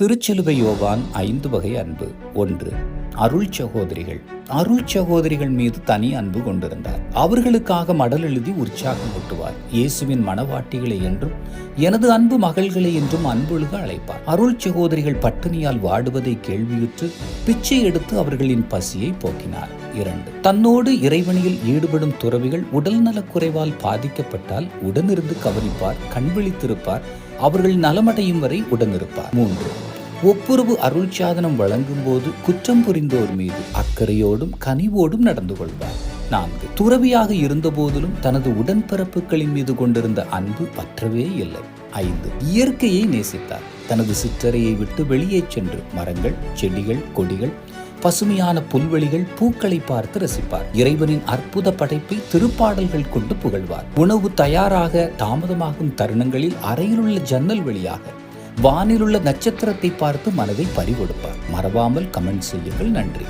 திருச்சிலுவை யோவான் ஐந்து வகை அன்பு. ஒன்று அருள் சகோதரிகள். அருள் சகோதரிகள் மீது தனி அன்பு கொண்டிருந்தார். அவர்களுக்காக மடல் எழுதி உற்சாகம் கொட்டுவார் இயேசுவின் மனவாட்டிகளை என்றும் எனது அன்பு மகள்களை என்றும் அன்பொழுக அழைப்பார். அருள் சகோதரிகள் பட்டினியால் வாடுவதை கேள்வியுற்று பிச்சை எடுத்து அவர்களின் பசியை போக்கினார். இரண்டு தன்னோடு இறைவனியில் ஈடுபடும் துறவிகள் உடல்நலக் குறைவால் பாதிக்கப்பட்டால் உடனிருந்து கவனிப்பார் கண்விழித்திருப்பார் அவர்கள் நலமடையும் வரை உடனிருப்பார். மூன்று ஒப்புரவு அருள் சாதனம் வழங்கும் போது குற்றம் புரிந்தோர் மீது அக்கறையோடும் கனிவோடும் நடந்து கொள்வார். நான்கு துறவியாக இருந்த போதிலும் தனது உடன்பிறப்புகளின் மீது கொண்டிருந்த அன்பு பற்றவே இல்லை. ஐந்து இயற்கையை நேசித்தார். தனது சிற்றறையை விட்டு வெளியே சென்று மரங்கள் செடிகள் கொடிகள் பசுமையான புல்வெளிகள் பூக்களை பார்த்து ரசிப்பார். இறைவனின் அற்புத படைப்பை திருப்பாடல்கள் கொண்டு புகழ்வார். உணவு தயாராக தாமதமாகும் தருணங்களில் அறையிலுள்ள ஜன்னல் வழியாக வானிலுள்ள நட்சத்திரத்தை பார்த்து மனதை பறிகொடுப்பார் மறவாமல் கமெண்ட் செய்யுங்கள். நன்றி.